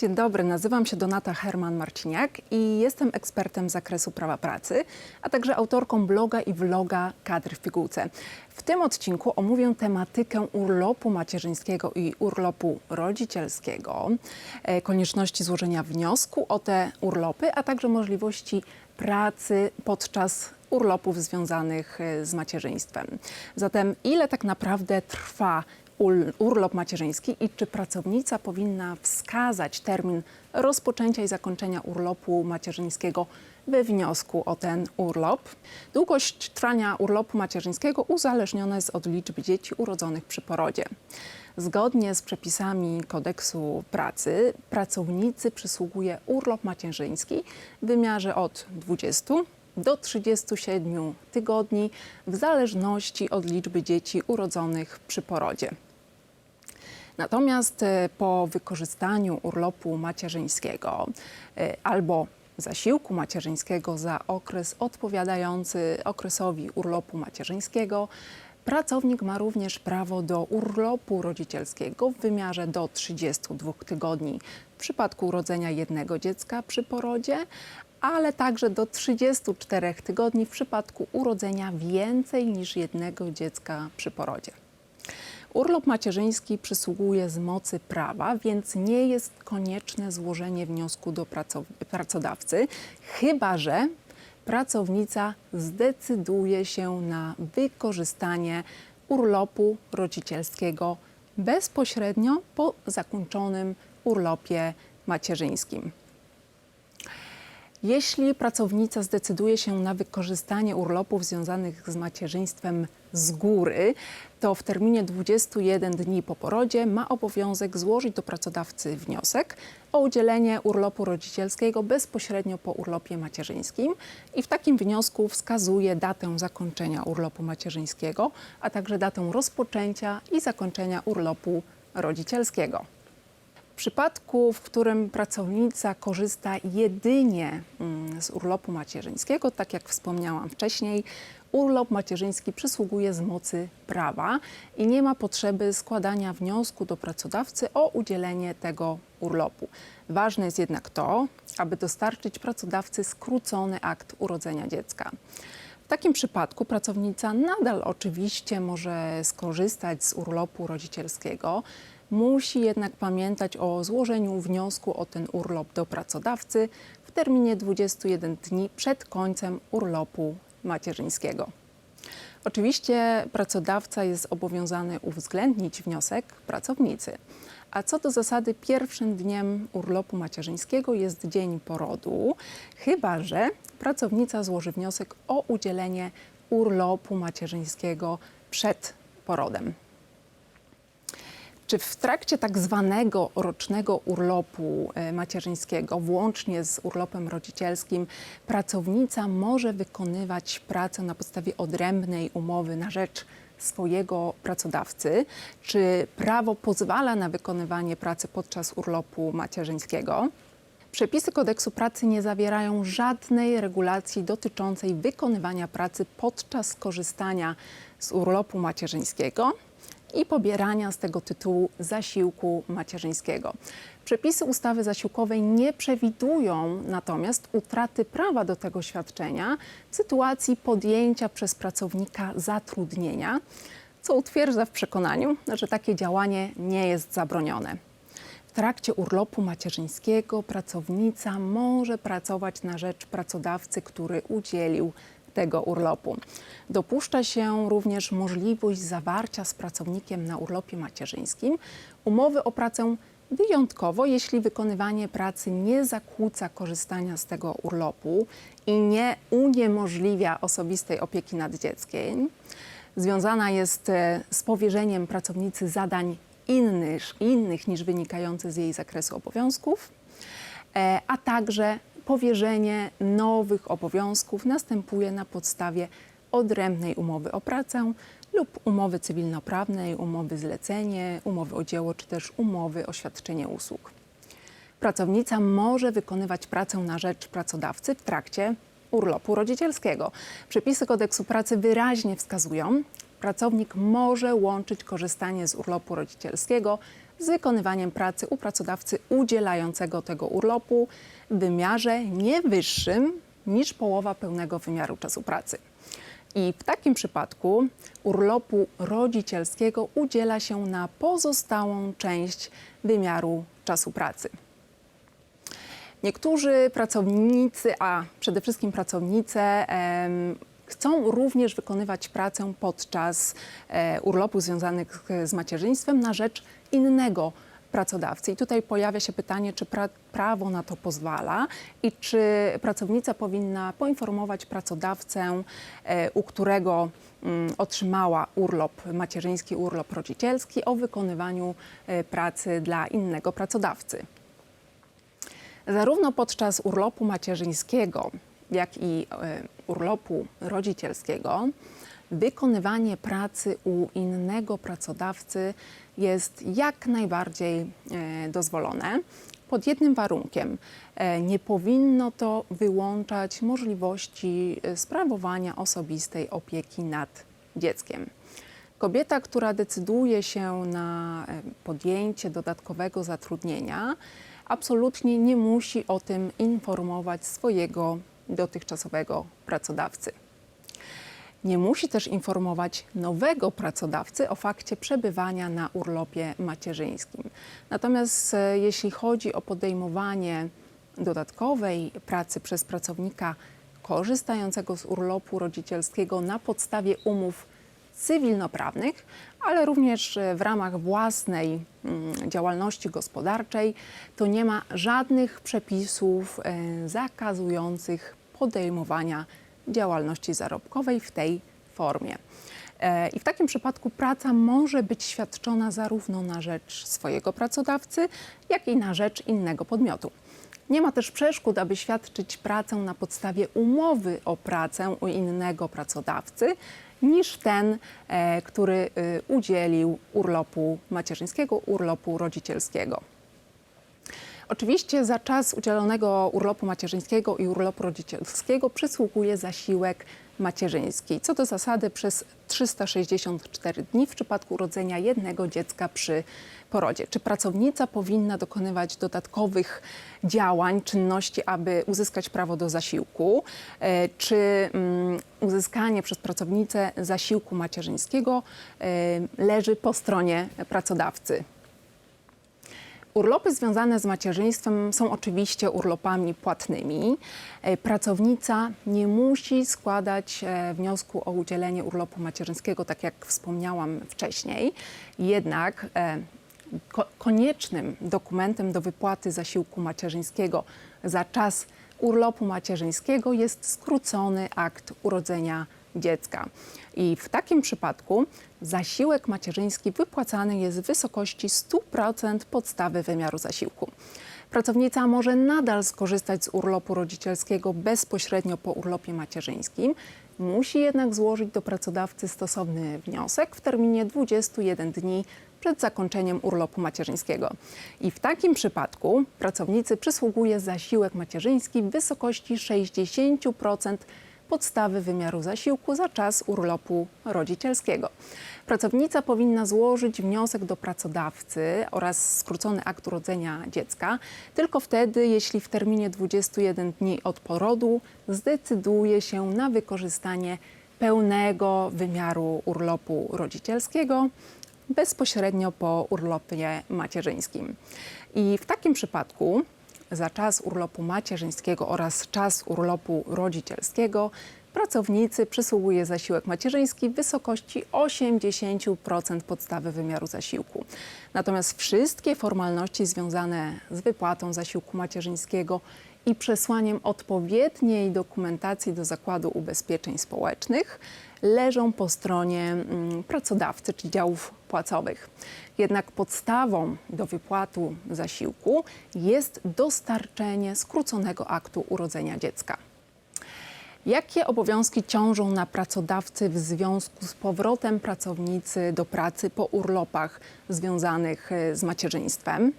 Dzień dobry, nazywam się Donata Herman-Marciniak i jestem ekspertem z zakresu prawa pracy, a także autorką bloga i vloga Kadry w pigułce. W tym odcinku omówię tematykę urlopu macierzyńskiego i urlopu rodzicielskiego, e, konieczności złożenia wniosku o te urlopy, a także możliwości pracy podczas urlopów związanych e, z macierzyństwem. Zatem ile tak naprawdę trwa urlop macierzyński i czy pracownica powinna wskazać termin rozpoczęcia i zakończenia urlopu macierzyńskiego we wniosku o ten urlop. Długość trwania urlopu macierzyńskiego uzależniona jest od liczby dzieci urodzonych przy porodzie. Zgodnie z przepisami kodeksu pracy pracownicy przysługuje urlop macierzyński w wymiarze od 20 do 37 tygodni w zależności od liczby dzieci urodzonych przy porodzie. Natomiast e, po wykorzystaniu urlopu macierzyńskiego e, albo zasiłku macierzyńskiego za okres odpowiadający okresowi urlopu macierzyńskiego, pracownik ma również prawo do urlopu rodzicielskiego w wymiarze do 32 tygodni w przypadku urodzenia jednego dziecka przy porodzie, ale także do 34 tygodni w przypadku urodzenia więcej niż jednego dziecka przy porodzie. Urlop macierzyński przysługuje z mocy prawa, więc nie jest konieczne złożenie wniosku do pracodawcy, chyba że pracownica zdecyduje się na wykorzystanie urlopu rodzicielskiego bezpośrednio po zakończonym urlopie macierzyńskim. Jeśli pracownica zdecyduje się na wykorzystanie urlopów związanych z macierzyństwem z góry, to w terminie 21 dni po porodzie ma obowiązek złożyć do pracodawcy wniosek o udzielenie urlopu rodzicielskiego bezpośrednio po urlopie macierzyńskim i w takim wniosku wskazuje datę zakończenia urlopu macierzyńskiego, a także datę rozpoczęcia i zakończenia urlopu rodzicielskiego. Przypadku, w którym pracownica korzysta jedynie mm, z urlopu macierzyńskiego, tak jak wspomniałam wcześniej, urlop macierzyński przysługuje z mocy prawa i nie ma potrzeby składania wniosku do pracodawcy o udzielenie tego urlopu. Ważne jest jednak to, aby dostarczyć pracodawcy skrócony akt urodzenia dziecka. W takim przypadku pracownica nadal oczywiście może skorzystać z urlopu rodzicielskiego, musi jednak pamiętać o złożeniu wniosku o ten urlop do pracodawcy w terminie 21 dni przed końcem urlopu macierzyńskiego. Oczywiście pracodawca jest obowiązany uwzględnić wniosek pracownicy. A co do zasady, pierwszym dniem urlopu macierzyńskiego jest dzień porodu, chyba że pracownica złoży wniosek o udzielenie urlopu macierzyńskiego przed porodem. Czy w trakcie tak zwanego rocznego urlopu e, macierzyńskiego, włącznie z urlopem rodzicielskim, pracownica może wykonywać pracę na podstawie odrębnej umowy na rzecz swojego pracodawcy? Czy prawo pozwala na wykonywanie pracy podczas urlopu macierzyńskiego? Przepisy kodeksu pracy nie zawierają żadnej regulacji dotyczącej wykonywania pracy podczas korzystania z urlopu macierzyńskiego i pobierania z tego tytułu zasiłku macierzyńskiego. Przepisy ustawy zasiłkowej nie przewidują natomiast utraty prawa do tego świadczenia w sytuacji podjęcia przez pracownika zatrudnienia, co utwierdza w przekonaniu, że takie działanie nie jest zabronione. W trakcie urlopu macierzyńskiego pracownica może pracować na rzecz pracodawcy, który udzielił tego urlopu. Dopuszcza się również możliwość zawarcia z pracownikiem na urlopie macierzyńskim umowy o pracę wyjątkowo, jeśli wykonywanie pracy nie zakłóca korzystania z tego urlopu i nie uniemożliwia osobistej opieki nad dzieckiem. związana jest e, z powierzeniem pracownicy zadań innych, innych niż wynikające z jej zakresu obowiązków, e, a także powierzenie nowych obowiązków następuje na podstawie odrębnej umowy o pracę lub umowy cywilnoprawnej, umowy zlecenie, umowy o dzieło czy też umowy o świadczenie usług. Pracownica może wykonywać pracę na rzecz pracodawcy w trakcie urlopu rodzicielskiego. Przepisy kodeksu pracy wyraźnie wskazują, pracownik może łączyć korzystanie z urlopu rodzicielskiego z wykonywaniem pracy u pracodawcy udzielającego tego urlopu w wymiarze nie wyższym niż połowa pełnego wymiaru czasu pracy. I w takim przypadku urlopu rodzicielskiego udziela się na pozostałą część wymiaru czasu pracy. Niektórzy pracownicy, a przede wszystkim pracownice, em, chcą również wykonywać pracę podczas e, urlopu związanych z macierzyństwem na rzecz innego pracodawcy. I tutaj pojawia się pytanie, czy pra prawo na to pozwala i czy pracownica powinna poinformować pracodawcę, e, u którego mm, otrzymała urlop macierzyński, urlop rodzicielski o wykonywaniu e, pracy dla innego pracodawcy. Zarówno podczas urlopu macierzyńskiego, jak i e, urlopu rodzicielskiego, wykonywanie pracy u innego pracodawcy jest jak najbardziej e, dozwolone. Pod jednym warunkiem e, nie powinno to wyłączać możliwości sprawowania osobistej opieki nad dzieckiem. Kobieta, która decyduje się na podjęcie dodatkowego zatrudnienia, absolutnie nie musi o tym informować swojego dotychczasowego pracodawcy. Nie musi też informować nowego pracodawcy o fakcie przebywania na urlopie macierzyńskim. Natomiast e, jeśli chodzi o podejmowanie dodatkowej pracy przez pracownika korzystającego z urlopu rodzicielskiego na podstawie umów cywilnoprawnych, ale również e, w ramach własnej mm, działalności gospodarczej, to nie ma żadnych przepisów e, zakazujących podejmowania działalności zarobkowej w tej formie. E, I w takim przypadku praca może być świadczona zarówno na rzecz swojego pracodawcy, jak i na rzecz innego podmiotu. Nie ma też przeszkód, aby świadczyć pracę na podstawie umowy o pracę u innego pracodawcy niż ten, e, który y, udzielił urlopu macierzyńskiego, urlopu rodzicielskiego. Oczywiście za czas udzielonego urlopu macierzyńskiego i urlopu rodzicielskiego przysługuje zasiłek macierzyński. Co do zasady przez 364 dni w przypadku urodzenia jednego dziecka przy porodzie. Czy pracownica powinna dokonywać dodatkowych działań, czynności, aby uzyskać prawo do zasiłku? E, Czy mm, uzyskanie przez pracownicę zasiłku macierzyńskiego e, leży po stronie pracodawcy? Urlopy związane z macierzyństwem są oczywiście urlopami płatnymi. E, Pracownica nie musi składać e, wniosku o udzielenie urlopu macierzyńskiego, tak jak wspomniałam wcześniej. Jednak e, ko- koniecznym dokumentem do wypłaty zasiłku macierzyńskiego za czas urlopu macierzyńskiego jest skrócony akt urodzenia. I w takim przypadku zasiłek macierzyński wypłacany jest w wysokości 100% podstawy wymiaru zasiłku. Pracownica może nadal skorzystać z urlopu rodzicielskiego bezpośrednio po urlopie macierzyńskim. Musi jednak złożyć do pracodawcy stosowny wniosek w terminie 21 dni przed zakończeniem urlopu macierzyńskiego. I w takim przypadku pracownicy przysługuje zasiłek macierzyński w wysokości 60% podstawy wymiaru zasiłku za czas urlopu rodzicielskiego. Pracownica powinna złożyć wniosek do pracodawcy oraz skrócony akt urodzenia dziecka tylko wtedy, jeśli w terminie 21 dni od porodu zdecyduje się na wykorzystanie pełnego wymiaru urlopu rodzicielskiego bezpośrednio po urlopie macierzyńskim. I w takim przypadku za czas urlopu macierzyńskiego oraz czas urlopu rodzicielskiego pracownicy przysługuje zasiłek macierzyński w wysokości 80% podstawy wymiaru zasiłku. Natomiast wszystkie formalności związane z wypłatą zasiłku macierzyńskiego i przesłaniem odpowiedniej dokumentacji do Zakładu Ubezpieczeń Społecznych leżą po stronie mm, pracodawcy czy działów płacowych. Jednak podstawą do wypłatu zasiłku jest dostarczenie skróconego aktu urodzenia dziecka. Jakie obowiązki ciążą na pracodawcy w związku z powrotem pracownicy do pracy po urlopach związanych e, z macierzyństwem?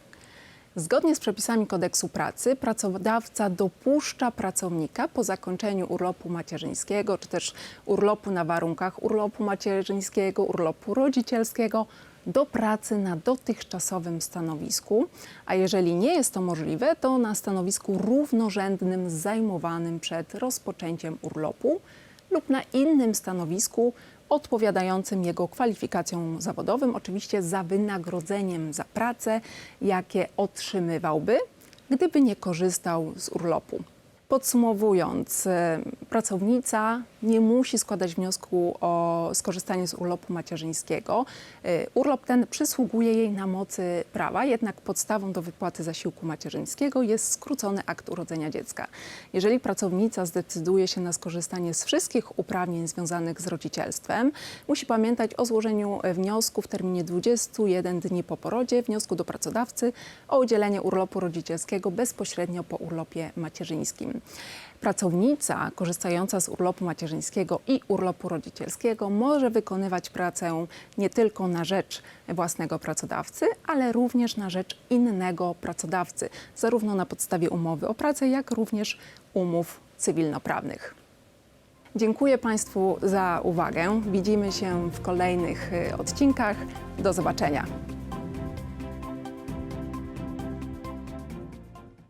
Zgodnie z przepisami kodeksu pracy pracodawca dopuszcza pracownika po zakończeniu urlopu macierzyńskiego czy też urlopu na warunkach urlopu macierzyńskiego, urlopu rodzicielskiego do pracy na dotychczasowym stanowisku, a jeżeli nie jest to możliwe, to na stanowisku równorzędnym zajmowanym przed rozpoczęciem urlopu lub na innym stanowisku odpowiadającym jego kwalifikacjom zawodowym, oczywiście za wynagrodzeniem za pracę, jakie otrzymywałby, gdyby nie korzystał z urlopu. Podsumowując, pracownica nie musi składać wniosku o skorzystanie z urlopu macierzyńskiego. E, Urlop ten przysługuje jej na mocy prawa, jednak podstawą do wypłaty zasiłku macierzyńskiego jest skrócony akt urodzenia dziecka. Jeżeli pracownica zdecyduje się na skorzystanie z wszystkich uprawnień związanych z rodzicielstwem, musi pamiętać o złożeniu wniosku w terminie 21 dni po porodzie, wniosku do pracodawcy o udzielenie urlopu rodzicielskiego bezpośrednio po urlopie macierzyńskim. Pracownica korzystająca z urlopu macierzyńskiego i urlopu rodzicielskiego może wykonywać pracę nie tylko na rzecz własnego pracodawcy, ale również na rzecz innego pracodawcy, zarówno na podstawie umowy o pracę, jak również umów cywilnoprawnych. Dziękuję Państwu za uwagę. Widzimy się w kolejnych y, odcinkach. Do zobaczenia.